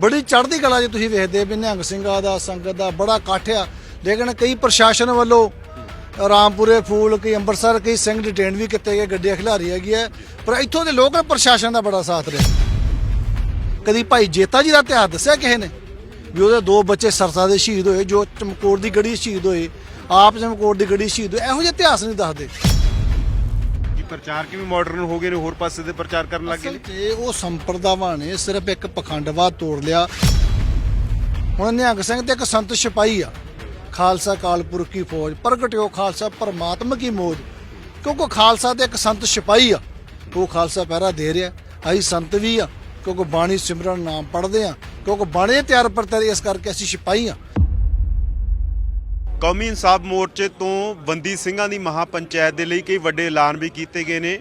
ਬੜੀ ਚੜ੍ਹਦੀ ਕਲਾ ਜੇ ਤੁਸੀਂ ਵੇਖਦੇ ਵੀ ਨਿਹੰਗ ਸਿੰਘਾਂ ਦਾ, ਸੰਗਤ ਦਾ ਬੜਾ ਇਕੱਠ ਆ। ਲੇਕਿਨ ਕਈ ਪ੍ਰਸ਼ਾਸਨ ਵੱਲੋਂ ਰਾਮਪੁਰੇ ਫੂਲ ਕਈ ਅੰਮ੍ਰਿਤਸਰ ਕਈ ਸਿੰਘ ਡਿਟੇਨ ਵੀ ਕੀਤੇ ਗਏ, ਗੱਡੀਆਂ ਖਿਲਾਰੀ ਹੈਗੀ ਹੈ ਪਰ ਇੱਥੋਂ ਦੇ ਲੋਕ ਪ੍ਰਸ਼ਾਸਨ ਦਾ ਬੜਾ ਸਾਥ ਰਿਹਾ। ਕਦੀ ਭਾਈ ਜੇਤਾ ਜੀ ਦਾ ਇਤਿਹਾਸ ਦੱਸਿਆ ਕਿਸੇ ਨੇ? ਵੀ ਉਹਦੇ ਦੋ ਬੱਚੇ ਸਰਸਾ ਦੇ ਸ਼ਹੀਦ ਹੋਏ, ਜੋ ਚਮਕੌਰ ਦੀ ਗੜੀ ਸ਼ਹੀਦ ਹੋਏ, ਆਪ ਚਮਕੌਰ ਦੀ ਗੜੀ ਸ਼ਹੀਦ ਹੋਏ, ਇਹੋ ਜਿਹੇ ਇਤਿਹਾਸ ਨਹੀਂ ਦੱਸਦੇ। ਕੀ ਪ੍ਰਚਾਰ ਕਿਵੇਂ ਮਾਡਰਨ ਹੋ ਗਏ ਨੇ ਹੋਰ ਪਾਸੇ ਦੇ ਪ੍ਰਚਾਰ ਕਰਨ ਲੱਗ ਗਏ ਨੇ? 'ਚ ਉਹ ਸੰਪਰਦਾਵਾਂ ਨੇ ਸਿਰਫ ਇੱਕ ਪਖੰਡਵਾਦ ਤੋੜ ਲਿਆ। ਹੁਣ ਨਿਹੰਗ ਸਿੰਘ ਤੇ ਇੱਕ ਸੰਤ ਸਿਪਾਹੀ ਆ ਖਾਲਸਾ ਕਾਲਪੁਰਖ ਕੀ ਫੌਜ ਪ੍ਰਗਟਿਓ ਖਾਲਸਾ ਪਰਮਾਤਮਾ ਕੀ ਮੋਜ। ਕਿਉਂਕਿ ਖਾਲਸਾ ਤੇ ਇੱਕ ਸੰਤ ਸਿਪਾਹੀ ਆ ਉਹ ਖਾਲਸਾ ਪਹਿਰਾ ਦੇ ਰਿਹਾ ਅਸੀਂ ਸੰਤ ਵੀ ਆ ਕਿਉਂਕਿ ਬਾਣੀ ਸਿਮਰਨ ਨਾਮ ਪੜ੍ਹਦੇ ਆ ਕਿਉਂਕਿ ਬਾਣੇ ਤਿਆਰ ਪਰ ਤਿਆਰ ਇਸ ਕਰਕੇ ਅਸੀਂ ਸਿਪਾਹੀ ਆ। ਕੌਮੀ ਇਨਸਾਫ ਮੋਰਚੇ ਤੋਂ ਬੰਦੀ ਸਿੰਘਾਂ ਦੀ ਮਹਾ ਪੰਚਾਇਤ ਦੇ ਲਈ ਕਈ ਵੱਡੇ ਐਲਾਨ ਵੀ ਕੀਤੇ ਗਏ ਨੇ।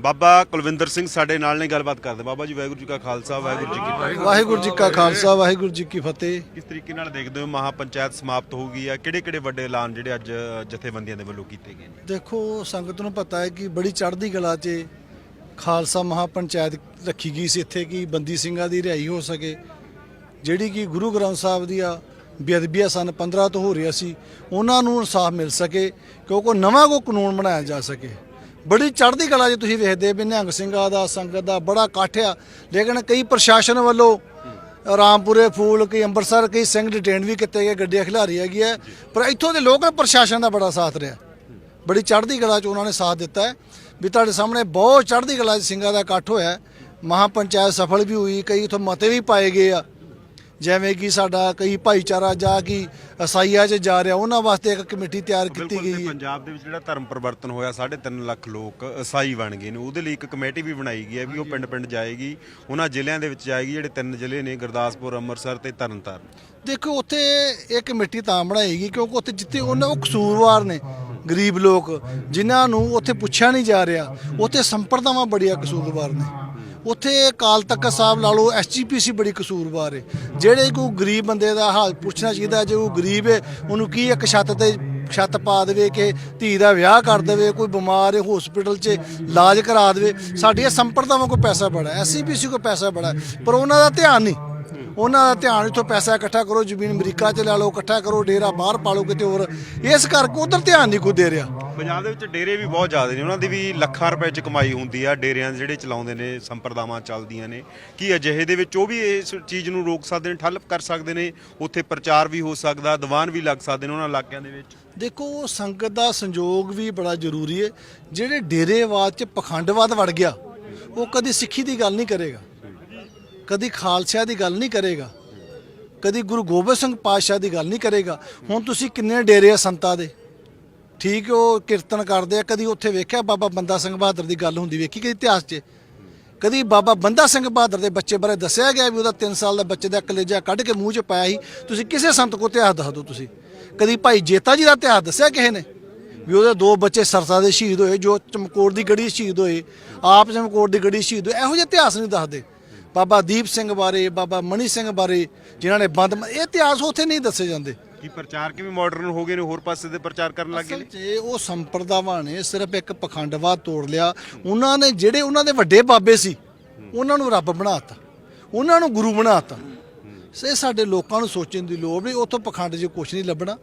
ਬਾਬਾ ਕੁਲਵਿੰਦਰ ਸਿੰਘ ਸਾਡੇ ਨਾਲ ਨੇ ਗੱਲਬਾਤ ਕਰਦੇ ਬਾਬਾ ਜੀ ਵਾਹਿਗੁਰੂ ਜੀ ਕਾ ਖਾਲਸਾ ਵਾਹਿਗੁਰੂ ਜੀ ਕੀ ਫਤਿਹ। ਵਾਹਿਗੁਰੂ ਜੀ ਕਾ ਖਾਲਸਾ ਵਾਹਿਗੁਰੂ ਜੀ ਕੀ ਫਤਿਹ। ਕਿਸ ਤਰੀਕੇ ਨਾਲ ਦੇਖਦੇ ਹੋ ਮਹਾ ਪੰਚਾਇਤ ਸਮਾਪਤ ਹੋ ਗਈ ਆ ਕਿਹੜੇ ਕਿਹੜੇ ਵੱਡੇ ਐਲਾਨ ਜਿਹੜੇ ਅੱਜ ਜਥੇਬੰਦੀਆਂ ਦੇ ਵੱਲੋਂ ਕੀਤੇ ਗਏ ਨੇ? ਦੇਖੋ ਸੰਗਤ ਨੂੰ ਪਤਾ ਹੈ ਕਿ ਬੜੀ ਚੜ੍ਹਦੀ ਕਲਾ 'ਚ ਖਾਲਸਾ ਮਹਾਪੰਚਾਇਤ ਰੱਖੀ ਗਈ ਸੀ ਇੱਥੇ ਕਿ ਬੰਦੀ ਸਿੰਘਾਂ ਦੀ ਰਿਹਾਈ ਹੋ ਸਕੇ। ਜਿਹੜੀ ਕਿ ਗੁਰੂ ਗ੍ਰੰਥ ਸਾਹਿਬ ਦੀਆਂ ਬੇਅਦਬੀਆਂ ਸਨ 15 ਤੋਂ ਹੋ ਰਿਹਾ ਸੀ। ਉਹਨਾਂ ਨੂੰ ਇਨਸਾਫ ਮਿਲ ਸਕੇ ਕਿਉਂਕਿ ਨਵਾਂ ਕੋ ਕਾਨੂੰਨ ਬਣਾਇਆ ਜਾ ਸਕੇ। ਬੜੀ ਚੜ੍ਹਦੀ ਕਲਾ 'ਚ ਤੁਸੀਂ ਵੇਖਦੇ ਵੀ ਨਿਹੰਗ ਸਿੰਘਾਂ ਦਾ, ਸੰਗਤ ਦਾ ਬੜਾ ਇਕੱਠ ਆ। ਲੇਕਿਨ ਕਈ ਪ੍ਰਸ਼ਾਸਨ ਵੱਲੋਂ ਰਾਮਪੁਰੇ ਫੂਲ, ਕਈ ਅੰਮ੍ਰਿਤਸਰ, ਕਈ ਸਿੰਘ ਡਿਟੇਨ ਵੀ ਕੀਤੇ ਗਏ, ਗੱਡੀਆਂ ਖਿਲਾਰੀ ਹੈਗੀ ਹੈ ਪਰ ਇੱਥੋਂ ਦੇ ਲੋਕਾਂ ਪ੍ਰਸ਼ਾਸਨ ਦਾ ਬੜਾ ਸਾਥ ਰਿਹਾ। ਬੜੀ ਚੜ੍ਹਦੀ ਕਲਾ 'ਚ ਉਹਨਾਂ ਨੇ ਸਾਥ ਦਿੱਤਾ ਹੈ। ਵੀ ਤੁਹਾਡੇ ਸਾਹਮਣੇ ਬਹੁਤ ਚੜ੍ਹਦੀ ਕਲਾ 'ਚ ਸਿੰਘਾਂ ਦਾ ਇਕੱਠ ਹੋਇਆ ਹੈ। ਮਹਾਪੰਚਾਇਤ ਸਫਲ ਵੀ ਹੋਈ, ਕਈ ਉਥੋਂ ਮਤੇ ਵੀ ਪਾਏ ਗਏ ਆ। ਜਿਵੇਂ ਕਿ ਸਾਡਾ ਕਈ ਭਾਈਚਾਰਾ ਜਾ ਕੀ ਅਸਾਈਆ 'ਚ ਜਾ ਰਿਹਾ ਉਹਨਾਂ ਵਾਸਤੇ ਇੱਕ ਕਮੇਟੀ ਤਿਆਰ ਕੀਤੀ ਬਿਲਕੁਲ ਗਈ ਤੇ ਹੈ। ਪੰਜਾਬ ਦੇ ਵਿੱਚ ਜਿਹੜਾ ਧਰਮ ਪਰਿਵਰਤਨ ਹੋਇਆ 3.5 ਲੱਖ ਲੋਕ ਈਸਾਈ ਬਣ ਗਏ ਨੇ। ਉਹਦੇ ਲਈ ਇੱਕ ਕਮੇਟੀ ਵੀ ਬਣਾਈ ਗਈ ਹੈ ਵੀ ਉਹ ਪਿੰਡ-ਪਿੰਡ ਜਾਏਗੀ ਉਹਨਾਂ ਜ਼ਿਲ੍ਹਿਆਂ ਦੇ ਵਿੱਚ ਜਾਏਗੀ ਜਿਹੜੇ ਤਿੰਨ ਜ਼ਿਲ੍ਹੇ ਨੇ ਗੁਰਦਾਸਪੁਰ ਅੰਮ੍ਰਿਤਸਰ ਤੇ ਤਰਨਤਾਰਨ। ਦੇਖੋ ਉੱਥੇ ਇਹ ਕਮੇਟੀ ਤਾਂ ਬਣਾਏਗੀ ਕਿਉਂਕਿ ਉੱਥੇ ਜਿੱਥੇ ਉਹਨਾਂ ਉਹ ਕਸੂਰਵਾਰ ਨੇ ਗਰੀਬ ਲੋਕ ਜਿਨ੍ਹਾਂ ਨੂੰ ਉੱਥੇ ਪੁੱਛਿਆ ਨਹੀਂ ਜਾ ਰਿਹਾ ਉੱਥੇ ਸੰਪਰਦਾਵਾਂ ਬੜੀਆਂ ਕਸੂਰਵਾਰ ਨੇ। ਉੱਥੇ ਅਕਾਲ ਤਖ਼ਤ ਸਾਹਿਬ ਲਾ ਲਓ ਐਸਜੀਪੀਸੀ ਬੜੀ ਕਸੂਰਵਾਰ ਹੈ ਜਿਹੜੇ ਕੋਈ ਗਰੀਬ ਬੰਦੇ ਦਾ ਹਾਲ ਪੁੱਛਣਾ ਚਾਹੀਦਾ, ਜੇ ਉਹ ਗਰੀਬ ਹੈ ਉਹਨੂੰ ਕੀ ਇੱਕ ਛੱਤ ਤੇ ਛੱਤ ਪਾ ਦੇਵੇ ਕਿ ਧੀ ਦਾ ਵਿਆਹ ਕਰ ਦੇਵੇ, ਕੋਈ ਬਿਮਾਰ ਹੈ ਹਸਪੀਟਲ 'ਚ ਇਲਾਜ ਕਰਾ ਦੇਵੇ। ਸਾਡੀਆਂ ਸੰਪਰਦਾਵਾਂ ਕੋਲ ਪੈਸਾ ਬੜਾ ਐਸਜੀਪੀਸੀ ਕੋਲ ਪੈਸਾ ਬੜਾ ਪਰ ਉਹਨਾਂ ਦਾ ਧਿਆਨ ਨਹੀਂ। ਉਹਨਾਂ ਦਾ ਧਿਆਨ ਇਥੋਂ ਪੈਸਾ ਇਕੱਠਾ ਕਰੋ, ਜ਼ਮੀਨ ਅਮਰੀਕਾ 'ਚ ਲੈ ਲਓ, ਇਕੱਠਾ ਕਰੋ, ਡੇਰਾ ਬਾਹਰ ਪਾ ਲਓ ਕਿਤੇ ਹੋਰ। ਇਸ ਕਰਕੇ ਉਧਰ ਧਿਆਨ ਨਹੀਂ ਕੋਈ ਦੇ ਰਿਹਾ। ਪੰਜਾਬ ਦੇ ਵਿੱਚ ਡੇਰੇ ਵੀ ਬਹੁਤ ਜ਼ਿਆਦਾ ਨੇ। ਉਹਨਾਂ ਦੀ ਵੀ ਲੱਖਾਂ ਰੁਪਏ ਚ ਕਮਾਈ ਹੁੰਦੀ ਆ, ਡੇਰਿਆਂ ਦੇ ਜਿਹੜੇ ਚਲਾਉਂਦੇ ਨੇ, ਸੰਪਰਦਾਵਾਂ ਚੱਲਦੀਆਂ ਨੇ। ਕੀ ਅਜਿਹੇ ਦੇ ਵਿੱਚ ਉਹ ਵੀ ਇਸ ਚੀਜ਼ ਨੂੰ ਰੋਕ ਸਕਦੇ ਨੇ, ਠੱਲ ਕਰ ਸਕਦੇ ਨੇ? ਉੱਥੇ ਪ੍ਰਚਾਰ ਵੀ ਹੋ ਸਕਦਾ, ਦੀਵਾਨ ਵੀ ਲੱਗ ਸਕਦੇ ਨੇ ਉਹਨਾਂ ਇਲਾਕਿਆਂ ਦੇ ਵਿੱਚ। ਦੇਖੋ ਸੰਗਤ ਦਾ ਸੰਯੋਗ ਵੀ ਬੜਾ ਜ਼ਰੂਰੀ ਹੈ। ਜਿਹੜੇ ਡੇਰੇਵਾਦ 'ਚ ਪਖੰਡਵਾਦ ਵੜ ਗਿਆ, ਉਹ ਕਦੀ ਸਿੱਖੀ ਦੀ ਗੱਲ ਨਹੀਂ ਕਰੇਗਾ। ਕਦੀ ਖਾਲਸਿਆਂ ਦੀ ਗੱਲ ਨਹੀਂ ਕਰੇਗਾ। ਕਦੀ ਗੁਰੂ ਗੋਬਿੰਦ ਸਿੰਘ ਪਾਤਸ਼ਾਹ ਦੀ ਗੱਲ ਨਹੀਂ ਕਰੇਗਾ। ਹੁਣ ਤੁਸੀਂ ਕਿੰਨੇ ਡੇਰੇ ਆ ਸੰਤਾਂ ਦੇ? ਠੀਕ ਉਹ ਕੀਰਤਨ ਕਰਦੇ ਆ, ਕਦੀ ਉੱਥੇ ਵੇਖਿਆ ਬਾਬਾ ਬੰਦਾ ਸਿੰਘ ਬਹਾਦਰ ਦੀ ਗੱਲ ਹੁੰਦੀ ਵੇਖੀ ਕਦੀ ਇਤਿਹਾਸ 'ਚ? ਕਦੀ ਬਾਬਾ ਬੰਦਾ ਸਿੰਘ ਬਹਾਦਰ ਦੇ ਬੱਚੇ ਬਾਰੇ ਦੱਸਿਆ ਗਿਆ ਵੀ ਉਹਦਾ 3 ਸਾਲ ਦਾ ਬੱਚੇ ਦਾ ਕਲੇਜਾ ਕੱਢ ਕੇ ਮੂੰਹ 'ਚ ਪਾਇਆ ਸੀ? ਤੁਸੀਂ ਕਿਸੇ ਸੰਤ ਕੋ ਇਤਿਹਾਸ ਦੱਸ ਦਿਓ ਤੁਸੀਂ। ਕਦੀ ਭਾਈ ਜੇਤਾ ਜੀ ਦਾ ਇਤਿਹਾਸ ਦੱਸਿਆ ਕਿਸੇ ਨੇ? ਵੀ ਉਹਦੇ ਦੋ ਬੱਚੇ ਸਰਸਾ ਦੇ ਸ਼ਹੀਦ ਹੋਏ, ਜੋ ਚਮਕੌਰ ਦੀ ਗੜੀ ਸ਼ਹੀਦ ਹੋਏ, ਆਪ ਚਮਕੌਰ ਦੀ ਗੜੀ ਸ਼ਹੀਦ ਹੋਏ, ਇਹੋ ਜਿਹੇ ਇਤਿਹਾਸ ਨਹੀਂ ਦੱਸਦੇ। ਬਾਬਾ ਦੀਪ ਸਿੰਘ ਬਾਰੇ, ਬਾਬਾ ਮਣੀ ਸਿੰਘ ਬਾਰੇ, ਜਿਨ੍ਹਾਂ ਨੇ ਬੰਦ ਇਹ ਇਤਿਹਾਸ ਉੱਥੇ ਨਹੀਂ ਦੱਸੇ ਜਾਂਦੇ। ਕੀ ਪ੍ਰਚਾਰ ਕਿਵੇਂ ਮਾਡਰਨ ਹੋ ਗਏ ਨੇ ਹੋਰ ਪਾਸੇ ਦੇ ਪ੍ਰਚਾਰ ਕਰਨ ਲੱਗ ਗਏ ਨੇ? 'ਚ ਉਹ ਸੰਪਰਦਾਵਾਂ ਨੇ ਸਿਰਫ ਇੱਕ ਪਖੰਡਵਾਦ ਤੋੜ ਲਿਆ। ਉਹਨਾਂ ਨੇ ਜਿਹੜੇ ਉਹਨਾਂ ਦੇ ਵੱਡੇ ਬਾਬੇ ਸੀ ਉਹਨਾਂ ਨੂੰ ਰੱਬ ਬਣਾਤਾ ਉਹਨਾਂ ਨੂੰ ਗੁਰੂ ਬਣਾਤਾ। ਸੇ ਸਾਡੇ ਲੋਕਾਂ ਨੂੰ ਸੋਚਣ ਦੀ ਲੋੜ ਨਹੀਂ ਉਥੋਂ ਪਖੰਡ 'ਚ ਕੁਝ ਨਹੀਂ ਲੱਭਣਾ।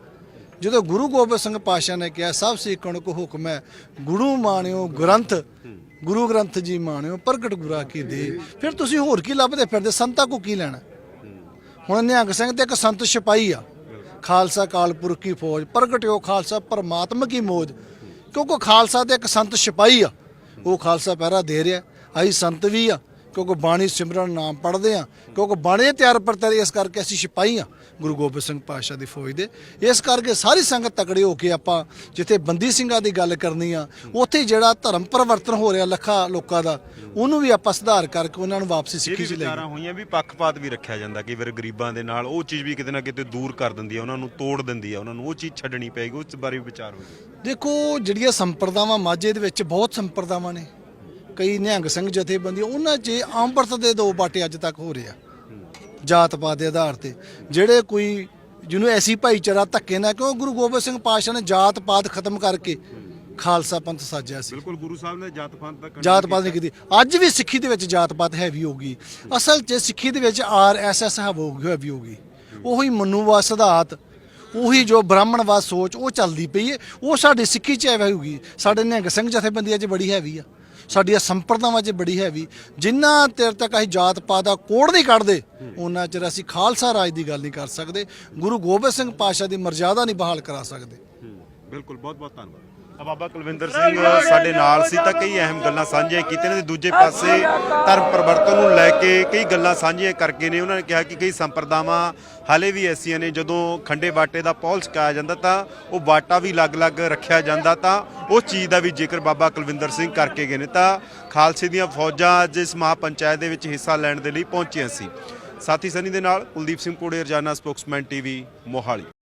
ਜਦੋਂ ਗੁਰੂ ਗੋਬਿੰਦ ਸਿੰਘ ਪਾਤਸ਼ਾਹ ਨੇ ਕਿਹਾ ਸਭ ਸਿੱਖਣ ਕੋ ਹੁਕਮ ਹੈ ਗੁਰੂ ਮਾਣਿਓ ਗ੍ਰੰਥ ਗੁਰੂ ਗ੍ਰੰਥ ਜੀ ਮਾਣਿਓ ਪ੍ਰਗਟ ਗੁਰਾ ਕੀ ਦੇ। ਫਿਰ ਤੁਸੀਂ ਹੋਰ ਕੀ ਲੱਭਦੇ ਫਿਰਦੇ ਸੰਤਾਂ ਕੋ ਕੀ ਲੈਣਾ? ਹੁਣ ਨਿਹੰਗ ਸਿੰਘ ਤੇ ਇੱਕ ਸੰਤ ਸਿਪਾਹੀ ਆ। ਖਾਲਸਾ ਕਾਲਪੁਰਖ ਕੀ ਫੌਜ, ਪ੍ਰਗਟਿਓ ਖਾਲਸਾ ਪਰਮਾਤਮਾ ਕੀ ਮੋਜ। ਕਿਉਂਕਿ ਖਾਲਸਾ ਤੇ ਇੱਕ ਸੰਤ ਸਿਪਾਹੀ ਆ, ਉਹ ਖਾਲਸਾ ਪਹਿਰਾ ਦੇ ਰਿਹਾ, ਅਸੀਂ ਸੰਤ ਵੀ ਆ। ਕਿਉਂਕਿ ਬਾਣੀ ਸਿਮਰਨ ਨਾਮ ਪੜ੍ਹਦੇ ਆ ਕਿਉਂਕਿ ਬਾਣੇ ਤਿਆਰ ਪਰ ਤਿਆਰ ਇਸ ਕਰਕੇ ਅਸੀਂ ਸਿਪਾਹੀ ਆ ਗੁਰੂ ਗੋਬਿੰਦ ਸਿੰਘ ਪਾਤਸ਼ਾਹ ਦੀ ਫੌਜ ਦੇ। ਇਸ ਕਰਕੇ ਸਾਰੀ ਸੰਗਤ ਤਕੜੇ ਹੋ ਕੇ ਆਪਾਂ ਜਿੱਥੇ ਬੰਦੀ ਸਿੰਘਾਂ ਦੀ ਗੱਲ ਕਰਨੀ ਆ ਉੱਥੇ ਜਿਹੜਾ ਧਰਮ ਪਰਿਵਰਤਨ ਹੋ ਰਿਹਾ ਲੱਖਾਂ ਲੋਕਾਂ ਦਾ ਉਹਨੂੰ ਵੀ ਆਪਾਂ ਸੁਧਾਰ ਕਰਕੇ ਉਹਨਾਂ ਨੂੰ ਵਾਪਸੀ ਸਿੱਖੀ ਚ ਲੈ ਹੋਈਆਂ ਵੀ ਪੱਖਪਾਤ ਵੀ ਰੱਖਿਆ ਜਾਂਦਾ ਕਈ ਵਾਰ ਗਰੀਬਾਂ ਦੇ ਨਾਲ ਉਹ ਚੀਜ਼ ਵੀ ਕਿਤੇ ਨਾ ਕਿਤੇ ਦੂਰ ਕਰ ਦਿੰਦੀ ਹੈ ਉਹਨਾਂ ਨੂੰ ਤੋੜ ਦਿੰਦੀ ਹੈ ਉਹਨਾਂ ਨੂੰ ਉਹ ਚੀਜ਼ ਛੱਡਣੀ ਪਏਗੀ ਉਸ ਬਾਰੇ ਵਿਚਾਰ ਹੋਵੇ ਦੇਖੋ ਜਿਹੜੀਆਂ ਸੰਪਰਦਾਵਾਂ ਮਾਝੇ ਦੇ ਵਿੱਚ ਬਹੁਤ ਸੰਪਰਦਾਵਾਂ ਨੇ ਕਈ ਨਿਹੰਗ ਸਿੰਘ ਜਥੇਬੰਦੀਆਂ ਉਹਨਾਂ 'ਚ ਅੰਮ੍ਰਿਤ ਦੇ ਦੋ ਬਾਟੇ ਅੱਜ ਤੱਕ ਹੋ ਰਹੇ ਆ। ਜਾਤ ਪਾਤ ਦੇ ਆਧਾਰ ਤੇ। ਜਿਹੜੇ ਕੋਈ ਜਿਹਨੂੰ ਐਸੀ ਭਾਈਚਾਰਾ ਧੱਕੇ ਨਾਲ ਕਿਉਂ ਗੁਰੂ ਗੋਬਿੰਦ ਸਿੰਘ ਪਾਤਸ਼ਾਹ ਨੇ ਜਾਤ ਪਾਤ ਖਤਮ ਕਰਕੇ ਖਾਲਸਾ ਪੰਥ ਸਾਜਿਆ ਸੀ। ਬਿਲਕੁਲ ਗੁਰੂ ਸਾਹਿਬ ਨੇ ਜਾਤ ਪਾਤ ਦਾ ਜਾਤ ਪਾਤ ਨਹੀਂ ਕੀਤੀ। ਅੱਜ ਵੀ ਸਿੱਖੀ ਦੇ ਵਿੱਚ ਜਾਤ ਪਾਤ ਹੈਵੀ ਹੋਗੀ ਅਸਲ 'ਚ ਸਿੱਖੀ ਦੇ ਵਿੱਚ ਆਰ ਐਸ ਐਸ ਹੈਵੀ ਹੋਗੀ ਉਹੀ ਮਨੂਵਾਦ ਸਿਧਾਂਤ ਉਹੀ ਜੋ ਬ੍ਰਾਹਮਣਵਾਦ ਸੋਚ ਉਹ ਚੱਲਦੀ ਪਈ ਹੈ ਉਹ ਸਾਡੀ ਸਿੱਖੀ 'ਚ ਹੈਵੀ ਹੋਗੀ ਸਾਡੇ ਨਿਹੰਗ ਸਿੰਘ ਜਥੇਬੰਦੀਆਂ 'ਚ ਬੜੀ ਹੈਵੀ ਆ। ਸਾਡੀਆਂ ਸੰਪਰਦਾਵਾਂ 'ਚ ਬੜੀ ਹੈਵੀ। ਜਿੰਨਾ ਚਿਰ ਤੱਕ ਅਸੀਂ ਜਾਤ ਪਾਤ ਦਾ ਕੋੜ ਨਹੀਂ ਕੱਢਦੇ ਉਹਨਾਂ ਚਿਰ ਅਸੀਂ ਖਾਲਸਾ ਰਾਜ ਦੀ ਗੱਲ ਨਹੀਂ ਕਰ ਸਕਦੇ, ਗੁਰੂ ਗੋਬਿੰਦ ਸਿੰਘ ਪਾਤਸ਼ਾਹ ਦੀ ਮਰਜ਼ਾਦਾ ਨਹੀਂ ਬਹਾਲ ਕਰਾ ਸਕਦੇ। ਬਿਲਕੁਲ ਬਹੁਤ ਬਹੁਤ ਧੰਨਵਾਦ। ਬਾਬਾ ਕੁਲਵਿੰਦਰ ਸਿੰਘ ਸਾਡੇ ਨਾਲ ਸੀ ਤਾਂ ਕਈ ਅਹਿਮ ਗੱਲਾਂ ਸਾਂਝੀਆਂ ਕੀਤੀਆਂ ਨੇ ਤੇ ਦੂਜੇ ਪਾਸੇ ਧਰਮ ਪਰਿਵਰਤਨ ਨੂੰ ਲੈ ਕੇ ਕਈ ਗੱਲਾਂ ਸਾਂਝੀਆਂ ਕਰਕੇ ਨੇ। ਉਹਨਾਂ ਨੇ ਕਿਹਾ ਕਿ ਕਈ ਸੰਪਰਦਾਵਾਂ ਹਾਲੇ ਵੀ ਐਸੀਆਂ ਨੇ ਜਦੋਂ ਖੰਡੇ ਬਾਟੇ ਦਾ ਪੌਲ ਛਕਾਇਆ ਜਾਂਦਾ ਤਾਂ ਉਹ ਬਾਟਾ ਵੀ ਅਲੱਗ-ਅਲੱਗ ਰੱਖਿਆ ਜਾਂਦਾ ਤਾਂ ਉਸ ਚੀਜ਼ ਦਾ ਵੀ ਜ਼ਿਕਰ ਬਾਬਾ ਕੁਲਵਿੰਦਰ ਸਿੰਘ ਕਰਕੇ ਗਏ ਨੇ। ਤਾਂ ਖਾਲਸੇ ਦੀਆਂ ਫੌਜਾਂ ਅੱਜ ਇਸ ਮਹਾਪੰਚਾਇਤ ਦੇ ਵਿੱਚ ਹਿੱਸਾ ਲੈਣ ਦੇ ਲਈ ਪਹੁੰਚੀਆਂ ਸੀ। ਸਾਥੀ ਸਨੀ ਦੇ ਨਾਲ ਕੁਲਦੀਪ ਸਿੰਘ ਕੋੜੇ ਰਜਾਨਾ ਸਪੋਕਸਮੈਨ ਟੀਵੀ ਮੋਹਾਲੀ।